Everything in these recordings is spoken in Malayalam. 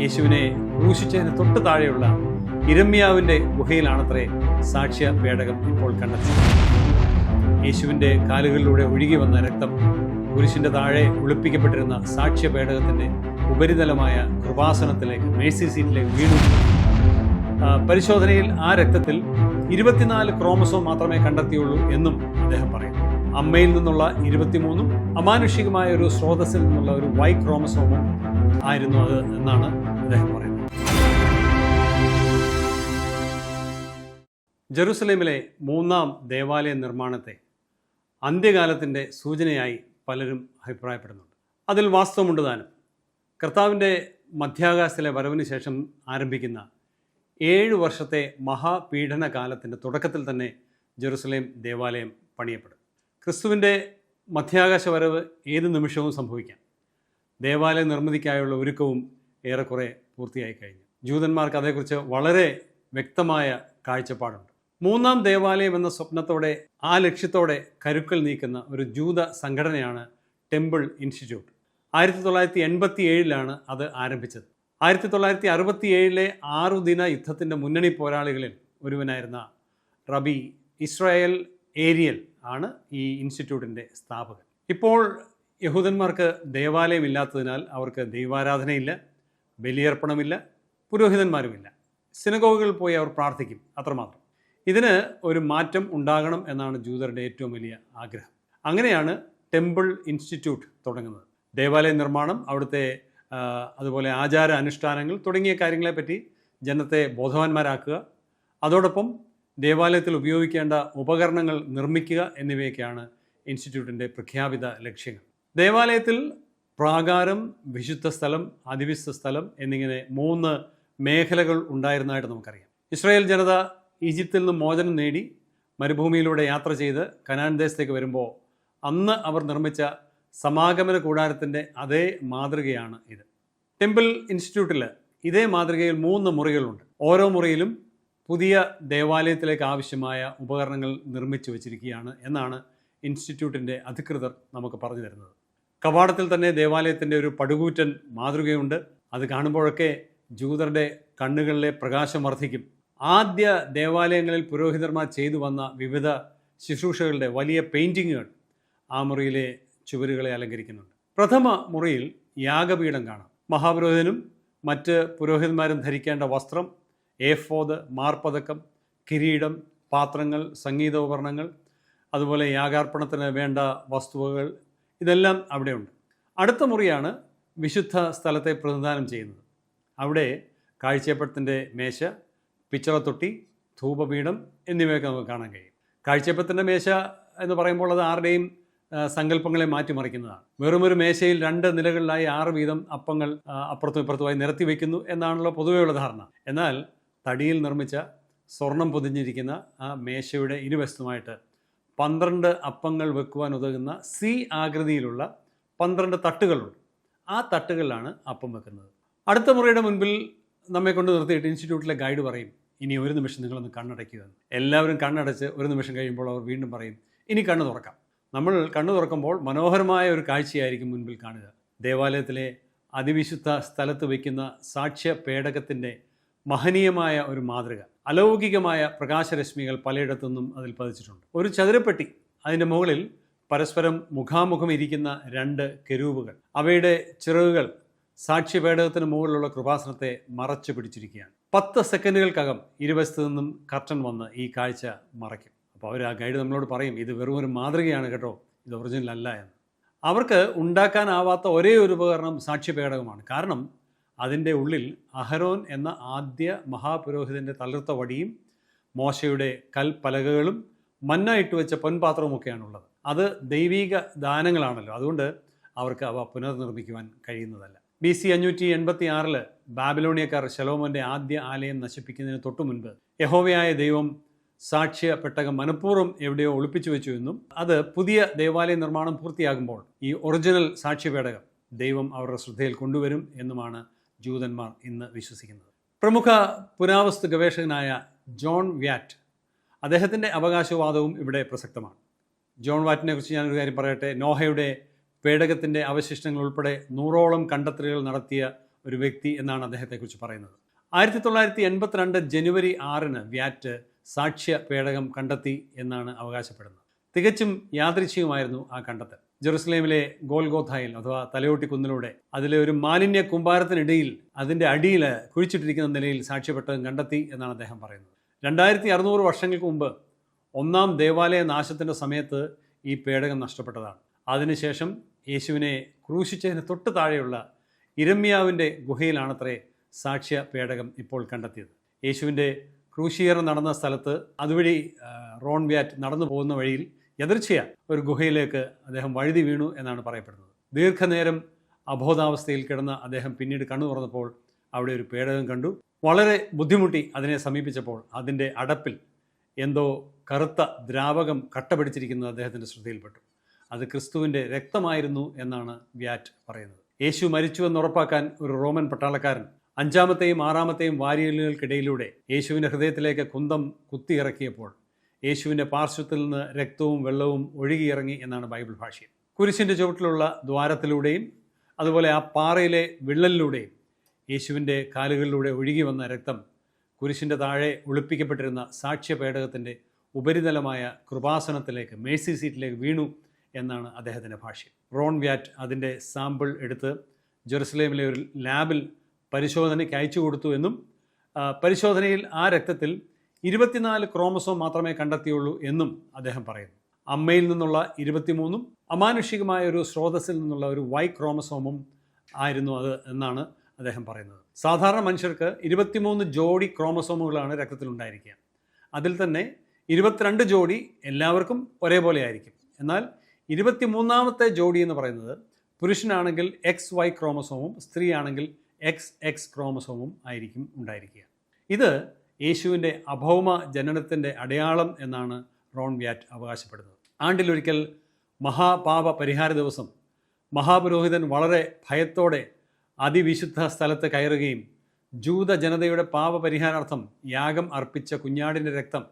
യേശുവിനെ ക്രൂശിച്ചതിന് തൊട്ട് താഴെയുള്ള ഇരമ്യാവിന്റെ ഗുഹയിലാണത്രേ സാക്ഷ്യ പേടകം ഇപ്പോൾ കണ്ടെത്തിയത്. യേശുവിന്റെ കാലുകളിലൂടെ ഒഴുകി വന്ന രക്തം കുരിശിന്റെ താഴെ ഒളിപ്പിക്കപ്പെട്ടിരുന്ന സാക്ഷ്യ പേടകത്തിന്റെ ഉപരിതലമായ കൃപാസനത്തിലേക്ക് മേഴ്സി സീറ്റിലേക്ക് വീണു. പരിശോധനയിൽ ആ രക്തത്തിൽ ഇരുപത്തിനാല് ക്രോമസോം മാത്രമേ കണ്ടെത്തിയുള്ളൂ എന്നും അദ്ദേഹം പറയുന്നു. അമ്മയിൽ നിന്നുള്ള ഇരുപത്തിമൂന്നും അമാനുഷികമായ ഒരു സ്രോതസ്സിൽ നിന്നുള്ള ഒരു വൈ ക്രോമസോമും ആയിരുന്നു അത് എന്നാണ് അദ്ദേഹം പറയുന്നത്. ജെറുസലേമിലെ മൂന്നാം ദേവാലയ നിർമ്മാണത്തെ അന്ത്യകാലത്തിന്റെ സൂചനയായി പലരും അഭിപ്രായപ്പെടുന്നുണ്ട്. അതിൽ വാസ്തവമുണ്ട് താനും. കർത്താവിന്റെ മധ്യാകാശത്തിലെ വരവിന് ശേഷം ആരംഭിക്കുന്ന ഏഴ് വർഷത്തെ മഹാപീഡന കാലത്തിന്റെ തുടക്കത്തിൽ തന്നെ ജെറുസലേം ദേവാലയം പണിയപ്പെടും. ക്രിസ്തുവിന്റെ മധ്യാകാശ വരവ് ഏത് നിമിഷവും സംഭവിക്കാം. ദേവാലയ നിർമ്മിതിക്കായുള്ള ഒരുക്കവും ഏറെക്കുറെ പൂർത്തിയായി കഴിഞ്ഞു. ജൂതന്മാർക്ക് അതേക്കുറിച്ച് വളരെ വ്യക്തമായ കാഴ്ചപ്പാടുണ്ട്. മൂന്നാം ദേവാലയം എന്ന സ്വപ്നത്തോടെ ആ ലക്ഷ്യത്തോടെ കരുക്കൾ നീക്കുന്ന ഒരു ജൂത സംഘടനയാണ് ടെമ്പിൾ ഇൻസ്റ്റിറ്റ്യൂട്ട്. ആയിരത്തി തൊള്ളായിരത്തി എൺപത്തി ഏഴിലാണ് അത് ആരംഭിച്ചത്. ആയിരത്തി തൊള്ളായിരത്തി അറുപത്തി ഏഴിലെ ആറു ദിന യുദ്ധത്തിന്റെ മുന്നണി പോരാളികളിൽ ഒരുവനായിരുന്ന റബി ഇസ്രായേൽ ഏരിയൽ ആണ് ഈ ഇൻസ്റ്റിറ്റ്യൂട്ടിന്റെ സ്ഥാപകൻ. ഇപ്പോൾ യഹൂദന്മാർക്ക് ദേവാലയം ഇല്ലാത്തതിനാൽ അവർക്ക് ദൈവാരാധനയില്ല ബലിയർപ്പണമില്ല പുരോഹിതന്മാരുമില്ല. സിനഗോഗുകളിൽ പോയി അവർ പ്രാർത്ഥിക്കും അത്രമാത്രം. ഇതിന് ഒരു മാറ്റം ഉണ്ടാകണം എന്നാണ് ജൂതരുടെ ഏറ്റവും വലിയ ആഗ്രഹം. അങ്ങനെയാണ് ടെമ്പിൾ ഇൻസ്റ്റിറ്റ്യൂട്ട് തുടങ്ങുന്നത്. ദേവാലയ നിർമ്മാണം അവിടുത്തെ അതുപോലെ ആചാര അനുഷ്ഠാനങ്ങൾ തുടങ്ങിയ കാര്യങ്ങളെപ്പറ്റി ജനത്തെ ബോധവാന്മാരാക്കുക അതോടൊപ്പം ദേവാലയത്തിൽ ഉപയോഗിക്കേണ്ട ഉപകരണങ്ങൾ നിർമ്മിക്കുക എന്നിവയൊക്കെയാണ് ഇൻസ്റ്റിറ്റ്യൂട്ടിന്റെ പ്രഖ്യാപിത ലക്ഷ്യങ്ങൾ. ദേവാലയത്തിൽ പ്രാകാരം വിശുദ്ധ സ്ഥലം അതിവിശുദ്ധ സ്ഥലം എന്നിങ്ങനെ മൂന്ന് മേഖലകൾ ഉണ്ടായിരുന്നതായിട്ട് നമുക്കറിയാം. ഇസ്രായേൽ ജനത ഈജിപ്തിൽ നിന്ന് മോചനം നേടി മരുഭൂമിയിലൂടെ യാത്ര ചെയ്ത് കനാൻ ദേശത്തേക്ക് വരുമ്പോൾ അന്ന് അവർ നിർമ്മിച്ച സമാഗമന കൂടാരത്തിന്റെ അതേ മാതൃകയാണ് ഇത്. ടെമ്പിൾ ഇൻസ്റ്റിറ്റ്യൂട്ടിൽ ഇതേ മാതൃകയിൽ മൂന്ന് മുറികളുണ്ട്. ഓരോ മുറിയിലും പുതിയ ദേവാലയത്തിലേക്ക് ആവശ്യമായ ഉപകരണങ്ങൾ നിർമ്മിച്ചു വച്ചിരിക്കുകയാണ് എന്നാണ് ഇൻസ്റ്റിറ്റ്യൂട്ടിന്റെ അധികൃതർ നമുക്ക് പറഞ്ഞു തരുന്നത്. കവാടത്തിൽ തന്നെ ദേവാലയത്തിന്റെ ഒരു പടുകൂറ്റൻ മാതൃകയുണ്ട്. അത് കാണുമ്പോഴൊക്കെ ജൂതരുടെ കണ്ണുകളിലെ പ്രകാശം വർദ്ധിക്കും. ആദ്യ ദേവാലയങ്ങളിൽ പുരോഹിതന്മാർ ചെയ്തു വന്ന വിവിധ ശുശ്രൂഷകളുടെ വലിയ പെയിന്റിങ്ങുകൾ ആ മുറിയിലെ ചുവരുകളെ അലങ്കരിക്കുന്നുണ്ട്. പ്രഥമ മുറിയിൽ യാഗപീഠം കാണാം. മഹാപുരോഹിതനും മറ്റ് പുരോഹിതന്മാരും ധരിക്കേണ്ട വസ്ത്രം ഏഫോദ് മാർപ്പതക്കം കിരീടം പാത്രങ്ങൾ സംഗീതോപകരണങ്ങൾ അതുപോലെ യാഗാർപ്പണത്തിന് വേണ്ട വസ്തുവകൾ ഇതെല്ലാം അവിടെയുണ്ട്. അടുത്ത മുറിയാണ് വിശുദ്ധ സ്ഥലത്തെ പ്രതിനിധാനം ചെയ്യുന്നത്. അവിടെ കാഴ്ചയപ്പത്തിന്റെ മേശ പിച്ചറത്തൊട്ടി ധൂപപീഠം എന്നിവയൊക്കെ നമുക്ക് കാണാൻ കഴിയും. കാഴ്ചയപ്പത്തിന്റെ മേശ എന്ന് പറയുമ്പോൾ അത് ആരുടെയും സങ്കല്പങ്ങളെ മാറ്റിമറിക്കുന്നതാണ്. വെറുമൊരു മേശയിൽ രണ്ട് നിലകളിലായി ആറ് വീതം അപ്പങ്ങൾ അപ്പുറത്തും ഇപ്പുറത്തുമായി നിരത്തി വയ്ക്കുന്നു എന്നാണല്ലോ പൊതുവെയുള്ള ധാരണ. എന്നാൽ തടിയിൽ നിർമ്മിച്ച സ്വർണം പൊതിഞ്ഞിരിക്കുന്ന ആ മേശയുടെ ഇരുവശത്തുമായിട്ട് പന്ത്രണ്ട് അപ്പങ്ങൾ വെക്കുവാൻ ഉതകുന്ന സി ആകൃതിയിലുള്ള പന്ത്രണ്ട് തട്ടുകളുണ്ട്. ആ തട്ടുകളിലാണ് അപ്പം വെക്കുന്നത്. അടുത്ത മുറിയുടെ മുൻപിൽ നമ്മെ കൊണ്ട് നിർത്തിയിട്ട് ഇൻസ്റ്റിറ്റ്യൂട്ടിലെ ഗൈഡ് പറയും ഇനി ഒരു നിമിഷം നിങ്ങളൊന്ന് കണ്ണടയ്ക്കുക. എല്ലാവരും കണ്ണടച്ച് ഒരു നിമിഷം കഴിയുമ്പോൾ അവർ വീണ്ടും പറയും ഇനി കണ്ണു തുറക്കാം. നമ്മൾ കണ്ണു തുറക്കുമ്പോൾ മനോഹരമായ ഒരു കാഴ്ചയായിരിക്കും മുൻപിൽ കാണുക. ദേവാലയത്തിലെ അതിവിശുദ്ധ സ്ഥലത്ത് വയ്ക്കുന്ന സാക്ഷ്യ പേടകത്തിന്റെ മഹനീയമായ ഒരു മാതൃക. അലൗകികമായ പ്രകാശരശ്മികൾ പലയിടത്തുനിന്നും അതിൽ പതിച്ചിട്ടുണ്ട്. ഒരു ചതുരപ്പെട്ടി അതിന്റെ മുകളിൽ പരസ്പരം മുഖാമുഖം ഇരിക്കുന്ന രണ്ട് കെരൂബുകൾ അവയുടെ ചിറകുകൾ സാക്ഷ്യപേടകത്തിന് മുകളിലുള്ള കൃപാസനത്തെ മറച്ചു പിടിച്ചിരിക്കുകയാണ്. പത്ത് സെക്കൻഡുകൾക്കകം ഇരുവശത്തു നിന്നും കർട്ടൻ വന്ന് ഈ കാഴ്ച മറയ്ക്കും. അപ്പോൾ അവർ ആ ഗൈഡ് നമ്മളോട് പറയും ഇത് വെറും ഒരു മാതൃകയാണ് കേട്ടോ ഇത് ഒറിജിനൽ അല്ല എന്ന്. അവർക്ക് ഉണ്ടാക്കാനാവാത്ത ഒരേ ഒരു ഉപകരണം സാക്ഷ്യപേടകമാണ്. കാരണം അതിന്റെ ഉള്ളിൽ അഹരോൻ എന്ന ആദ്യ മഹാപുരോഹിതന്റെ തളിർത്ത വടിയും മോശയുടെ കൽപ്പലകകളും മന്ന ഇട്ട് വെച്ച പൊൻപാത്രവുമൊക്കെയാണുള്ളത്. അത് ദൈവീക ദാനങ്ങളാണല്ലോ. അതുകൊണ്ട് അവർക്ക് അവ പുനർനിർമ്മിക്കുവാൻ കഴിയുന്നതല്ല. ബി സി അഞ്ഞൂറ്റി എൺപത്തി ആറിൽ ബാബിലോണിയക്കാർ ശലോമോന്റെ ആദ്യ ആലയം നശിപ്പിക്കുന്നതിന് തൊട്ടു മുൻപ് യഹോവയായ ദൈവം സാക്ഷ്യ പെട്ടകം മനഃപൂർവം എവിടെയോ ഒളിപ്പിച്ചു വെച്ചു എന്നും അത് പുതിയ ദേവാലയ നിർമ്മാണം പൂർത്തിയാകുമ്പോൾ ഈ ഒറിജിനൽ സാക്ഷ്യപേടകം ദൈവം അവരുടെ ശ്രദ്ധയിൽ കൊണ്ടുവരും എന്നുമാണ് ജൂതന്മാർ ഇന്ന് വിശ്വസിക്കുന്നത്. പ്രമുഖ പുരാവസ്തു ഗവേഷകനായ ജോൺ വ്യാറ്റ് അദ്ദേഹത്തിന്റെ അവകാശവാദവും ഇവിടെ പ്രസക്തമാണ്. ജോൺ വാറ്റിനെ കുറിച്ച് ഞാനൊരു കാര്യം പറയട്ടെ. നോഹയുടെ പേടകത്തിന്റെ അവശിഷ്ടങ്ങൾ ഉൾപ്പെടെ നൂറോളം കണ്ടെത്തലുകൾ നടത്തിയ ഒരു വ്യക്തി എന്നാണ് അദ്ദേഹത്തെക്കുറിച്ച് പറയുന്നത്. ആയിരത്തി തൊള്ളായിരത്തി എൺപത്തിരണ്ട് ജനുവരി ആറിന് വ്യാറ്റ് സാക്ഷ്യ പേടകം കണ്ടെത്തി എന്നാണ് അവകാശപ്പെടുന്നത്. തികച്ചും യാദൃച്ഛികമായിരുന്നു ആ കണ്ടെത്തൽ. ജെറുസലേമിലെ ഗോൽഗോഥായിൽ അഥവാ തലയോട്ടി കുന്നിലൂടെ അതിലെ ഒരു മാലിന്യ കുമ്പാരത്തിനിടയിൽ അതിന്റെ അടിയിൽ കുഴിച്ചിട്ടിരിക്കുന്ന നിലയിൽ സാക്ഷ്യപ്പെട്ടതും കണ്ടെത്തി എന്നാണ് അദ്ദേഹം പറയുന്നത്. രണ്ടായിരത്തി അറുന്നൂറ് വർഷങ്ങൾക്ക് മുമ്പ് ഒന്നാം ദേവാലയ നാശത്തിന്റെ സമയത്ത് ഈ പേടകം നഷ്ടപ്പെട്ടതാണ്. അതിനുശേഷം യേശുവിനെ ക്രൂശിച്ചതിന് തൊട്ട് താഴെയുള്ള ഇരമ്യാവിന്റെ ഗുഹയിലാണത്രേ സാക്ഷ്യ പേടകം ഇപ്പോൾ കണ്ടെത്തിയത്. യേശുവിന്റെ ക്രൂശീകരണം നടന്ന സ്ഥലത്ത് അതുവഴി റോൺ വ്യാറ്റ് നടന്നു പോകുന്ന വഴിയിൽ എതിർച്ചയ ഒരു ഗുഹയിലേക്ക് അദ്ദേഹം വഴുതി വീണു എന്നാണ് പറയപ്പെടുന്നത്. ദീർഘനേരം അബോധാവസ്ഥയിൽ കിടന്ന അദ്ദേഹം പിന്നീട് കണ്ണു തുറന്നപ്പോൾ അവിടെ ഒരു പേടകം കണ്ടു. വളരെ ബുദ്ധിമുട്ടി അതിനെ സമീപിച്ചപ്പോൾ അതിന്റെ അടപ്പിൽ എന്തോ കറുത്ത ദ്രാവകം കട്ടപിടിച്ചിരിക്കുന്നത് അദ്ദേഹത്തിന്റെ ശ്രദ്ധയിൽപ്പെട്ടു. അത് ക്രിസ്തുവിന്റെ രക്തമായിരുന്നു എന്നാണ് വ്യാറ്റ് പറയുന്നത്. യേശു മരിച്ചു എന്ന് ഉറപ്പാക്കാൻ ഒരു റോമൻ പട്ടാളക്കാരൻ അഞ്ചാമത്തെയും ആറാമത്തെയും വാരിയലുകൾക്കിടയിലൂടെ യേശുവിന്റെ ഹൃദയത്തിലേക്ക് കുന്തം കുത്തിയിറക്കിയപ്പോൾ യേശുവിന്റെ പാർശ്വത്തിൽ നിന്ന് രക്തവും വെള്ളവും ഒഴുകിയിറങ്ങി എന്നാണ് ബൈബിൾ ഭാഷ്യം. കുരിശിന്റെ ചുവട്ടിലുള്ള ദ്വാരത്തിലൂടെയും അതുപോലെ ആ പാറയിലെ വിള്ളലിലൂടെയും യേശുവിന്റെ കാലുകളിലൂടെ ഒഴുകി വന്ന രക്തം കുരിശിന്റെ താഴെ ഒളിപ്പിക്കപ്പെട്ടിരുന്ന സാക്ഷ്യപേടകത്തിന്റെ ഉപരിതലമായ കൃപാസനത്തിലേക്ക് മേഴ്സി സീറ്റിലേക്ക് വീണു എന്നാണ് അദ്ദേഹത്തിന്റെ ഭാഷ്യം. റോൺ വ്യാറ്റ് അതിന്റെ സാമ്പിൾ എടുത്ത് ജെറുസലേമിലെ ഒരു ലാബിൽ പരിശോധനയ്ക്ക് അയച്ചു കൊടുത്തു എന്നും പരിശോധനയിൽ ആ രക്തത്തിൽ ഇരുപത്തിനാല് ക്രോമസോം മാത്രമേ കണ്ടെത്തിയുള്ളൂ എന്നും അദ്ദേഹം പറയുന്നു. അമ്മയിൽ നിന്നുള്ള ഇരുപത്തിമൂന്നും അമാനുഷികമായ ഒരു സ്രോതസ്സിൽ നിന്നുള്ള ഒരു വൈ ക്രോമസോമും ആയിരുന്നു അത് എന്നാണ് അദ്ദേഹം പറയുന്നത്. സാധാരണ മനുഷ്യർക്ക് ഇരുപത്തിമൂന്ന് ജോഡി ക്രോമസോമുകളാണ് രക്തത്തിൽ ഉണ്ടായിരിക്കുക അതിൽ തന്നെ ഇരുപത്തിരണ്ട് ജോഡി എല്ലാവർക്കും ഒരേപോലെ ആയിരിക്കും. എന്നാൽ ഇരുപത്തിമൂന്നാമത്തെ ജോഡി എന്ന് പറയുന്നത് പുരുഷനാണെങ്കിൽ എക്സ് വൈ ക്രോമസോമും സ്ത്രീയാണെങ്കിൽ എക്സ് എക്സ് ക്രോമസോമും ആയിരിക്കും ഉണ്ടായിരിക്കുക. ഇത് യേശുവിന്റെ അഭൗമ ജനനത്തിന്റെ അടയാളം എന്നാണ് റോൺ വ്യാറ്റ് അവകാശപ്പെടുന്നത്. ആണ്ടിലൊരിക്കൽ മഹാപാപ പരിഹാര ദിവസം മഹാപുരോഹിതൻ വളരെ ഭയത്തോടെ അതിവിശുദ്ധ സ്ഥലത്ത് കയറുകയും ജൂത ജനതയുടെ പാപപരിഹാരാർത്ഥം യാഗം അർപ്പിച്ച കുഞ്ഞാടിന്റെ രക്തം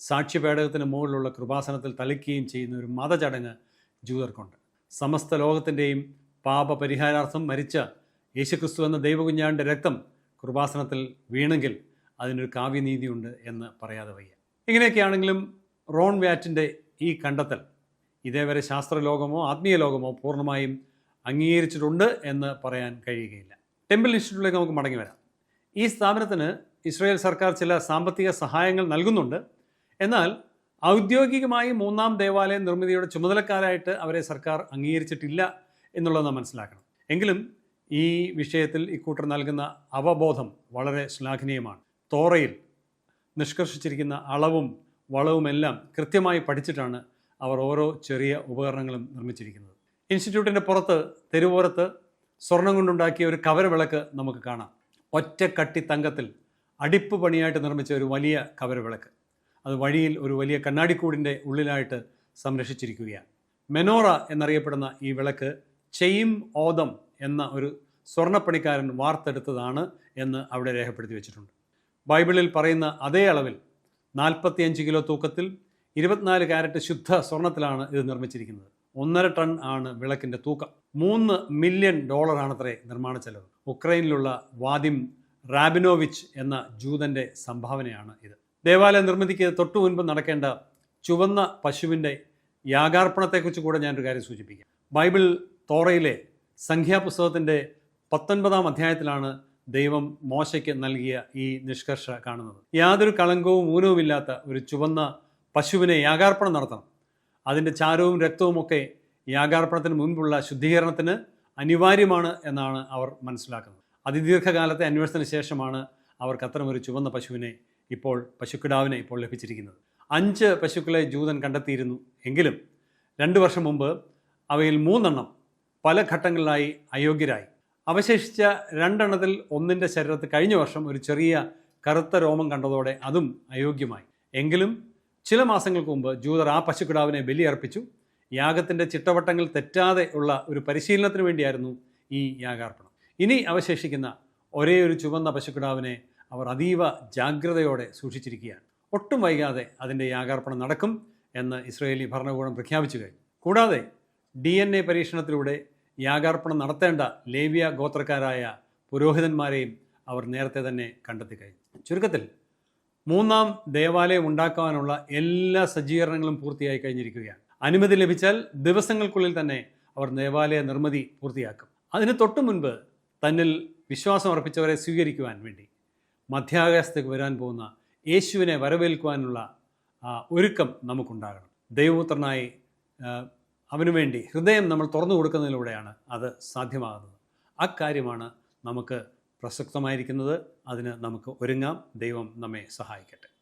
സാക്ഷ്യപേടകത്തിന് മുകളിലുള്ള കൃപാസനത്തിൽ തളിക്കുകയും ചെയ്യുന്ന ഒരു മതചടങ്ങ് ജൂതർക്കുണ്ട്. സമസ്ത ലോകത്തിന്റെയും പാപപരിഹാരാർത്ഥം മരിച്ച യേശുക്രിസ്തു എന്ന ദൈവകുഞ്ഞാടിന്റെ രക്തം കൃപാസനത്തിൽ വീണെങ്കിൽ അതിനൊരു കാവ്യനീതിയുണ്ട് എന്ന് പറയാതെ വയ്യ. ഇങ്ങനെയൊക്കെയാണെങ്കിലും റോൺ വ്യാറ്റിന്റെ ഈ കണ്ടെത്തൽ ഇതേവരെ ശാസ്ത്രലോകമോ ആത്മീയ ലോകമോ പൂർണമായും അംഗീകരിച്ചിട്ടുണ്ട് എന്ന് പറയാൻ കഴിയുകയില്ല. ടെമ്പിൾ ഇൻസ്റ്റിറ്റ്യൂട്ടിലേക്ക് നമുക്ക് മടങ്ങി വരാം. ഈ സ്ഥാപനത്തിന് ഇസ്രായേൽ സർക്കാർ ചില സാമ്പത്തിക സഹായങ്ങൾ നൽകുന്നുണ്ട്. എന്നാൽ ഔദ്യോഗികമായി മൂന്നാം ദേവാലയ നിർമ്മിതിയുടെ ചുമതലക്കാരായിട്ട് അവരെ സർക്കാർ അംഗീകരിച്ചിട്ടില്ല എന്നുള്ളത് നാം മനസ്സിലാക്കണം. എങ്കിലും ഈ വിഷയത്തിൽ ഇക്കൂട്ടർ നൽകുന്ന അവബോധം വളരെ ശ്ലാഘനീയമാണ്. തോറയിൽ നിഷ്കർഷിച്ചിരിക്കുന്ന അളവും വളവുമെല്ലാം കൃത്യമായി പഠിച്ചിട്ടാണ് അവർ ഓരോ ചെറിയ ഉപകരണങ്ങളും നിർമ്മിച്ചിരിക്കുന്നത്. ഇൻസ്റ്റിറ്റ്യൂട്ടിന്റെ പുറത്ത് തെരുവോരത്ത് സ്വർണം കൊണ്ടുണ്ടാക്കിയ ഒരു കവരവിളക്ക് നമുക്ക് കാണാം. ഒറ്റക്കട്ടി തങ്കത്തിൽ അടിപ്പ് പണിയായിട്ട് നിർമ്മിച്ച ഒരു വലിയ കവരവിളക്ക് അത് വഴിയിൽ ഒരു വലിയ കണ്ണാടിക്കൂടിന്റെ ഉള്ളിലായിട്ട് സംരക്ഷിച്ചിരിക്കുകയാണ്. മെനോറ എന്നറിയപ്പെടുന്ന ഈ വിളക്ക് ചെയ്യും ഓദം എന്ന ഒരു സ്വർണപ്പണിക്കാരൻ വാർത്തെടുത്തതാണ് എന്ന് അവിടെ രേഖപ്പെടുത്തി വെച്ചിട്ടുണ്ട്. ബൈബിളിൽ പറയുന്ന അതേ അളവിൽ നാൽപ്പത്തിയഞ്ച് കിലോ തൂക്കത്തിൽ ഇരുപത്തിനാല് കാരറ്റ് ശുദ്ധ സ്വർണത്തിലാണ് ഇത് നിർമ്മിച്ചിരിക്കുന്നത്. ഒന്നര ടൺ ആണ് വിളക്കിന്റെ തൂക്കം. മൂന്ന് മില്യൺ ഡോളറാണത്രേ നിർമ്മാണ ചെലവ്. ഉക്രൈനിലുള്ള വാദിം റാബിനോവിച്ച് എന്ന ജൂതന്റെ സംഭാവനയാണ് ഇത്. ദേവാലയ നിർമ്മിതിക്ക് തൊട്ടു മുൻപ് നടക്കേണ്ട ചുവന്ന പശുവിന്റെ യാഗാർപ്പണത്തെക്കുറിച്ച് കൂടെ ഞാനൊരു കാര്യം സൂചിപ്പിക്കാം. ബൈബിൾ തോറയിലെ സംഖ്യാപുസ്തകത്തിന്റെ പത്തൊൻപതാം അധ്യായത്തിലാണ് ദൈവം മോശയ്ക്ക് നൽകിയ ഈ നിഷ്കർഷ കാണുന്നത്. യാതൊരു കളങ്കവും ഊനവുമില്ലാത്ത ഒരു ചുവന്ന പശുവിനെ യാഗാർപ്പണം നടത്തണം. അതിന്റെ ചാരവും രക്തവും ഒക്കെ യാഗാർപ്പണത്തിന് മുൻപുള്ള ശുദ്ധീകരണത്തിന് അനിവാര്യമാണ് എന്നാണ് അവർ മനസ്സിലാക്കുന്നത്. അതിദീർഘകാലത്തെ അന്വേഷണത്തിന് ശേഷമാണ് അവർക്ക് അത്തരമൊരു ചുവന്ന പശുവിനെ ഇപ്പോൾ പശുക്കിടാവിനെ ഇപ്പോൾ ലഭിച്ചിരിക്കുന്നത്. അഞ്ച് പശുക്കളെ ജൂതൻ കണ്ടെത്തിയിരുന്നു എങ്കിലും രണ്ട് വർഷം മുമ്പ് അവയിൽ മൂന്നെണ്ണം പല ഘട്ടങ്ങളിലായി അയോഗ്യരായി. അവശേഷിച്ച രണ്ടെണ്ണത്തിൽ ഒന്നിന്റെ ശരീരത്ത് കഴിഞ്ഞ വർഷം ഒരു ചെറിയ കറുത്ത രോമം കണ്ടതോടെ അതും അയോഗ്യമായി. എങ്കിലും ചില മാസങ്ങൾക്ക് മുമ്പ് ജൂതർ ആ പശുക്കിടാവിനെ ബലിയർപ്പിച്ചു. യാഗത്തിന്റെ ചിട്ടവട്ടങ്ങൾ തെറ്റാതെ ഉള്ള ഒരു പരിശീലനത്തിന് വേണ്ടിയായിരുന്നു ഈ യാഗാർപ്പണം. ഇനി അവശേഷിക്കുന്ന ഒരേ ഒരു ചുവന്ന പശുക്കിടാവിനെ അവർ അതീവ ജാഗ്രതയോടെ സൂക്ഷിച്ചിരിക്കുകയാണ്. ഒട്ടും വൈകാതെ അതിന്റെ യാഗാർപ്പണം നടക്കും എന്ന് ഇസ്രയേലി ഭരണകൂടം പ്രഖ്യാപിച്ചു കഴിഞ്ഞു. കൂടാതെ ഡി എൻ എ പരീക്ഷണത്തിലൂടെ യാഗാർപ്പണം നടത്തേണ്ട ലേവ്യ ഗോത്രക്കാരായ പുരോഹിതന്മാരെയും അവർ നേരത്തെ തന്നെ കണ്ടെത്തി കഴിഞ്ഞു. ചുരുക്കത്തിൽ മൂന്നാം ദേവാലയം ഉണ്ടാക്കാനുള്ള എല്ലാ സജ്ജീകരണങ്ങളും പൂർത്തിയായി കഴിഞ്ഞിരിക്കുകയാണ്. അനുമതി ലഭിച്ചാൽ ദിവസങ്ങൾക്കുള്ളിൽ തന്നെ അവർ ദേവാലയ നിർമ്മിതി പൂർത്തിയാക്കും. അതിന് തൊട്ടു മുൻപ് തന്നിൽ വിശ്വാസം അർപ്പിച്ചവരെ സ്വീകരിക്കുവാൻ വേണ്ടി മധ്യാകാശത്തേക്ക് വരാൻ പോകുന്ന യേശുവിനെ വരവേൽക്കുവാനുള്ള ഒരുക്കം നമുക്കുണ്ടാകണം. ദൈവപുത്രനായി ആ, അവനു വേണ്ടി ഹൃദയം നമ്മൾ തുറന്നു കൊടുക്കുന്നതിലൂടെയാണ് അത് സാധ്യമാകുന്നത്. അക്കാര്യമാണ് നമുക്ക് പ്രസക്തമായിരിക്കുന്നത്. അതിന് നമുക്ക് ഒരുങ്ങാം. ദൈവം നമ്മെ സഹായിക്കട്ടെ.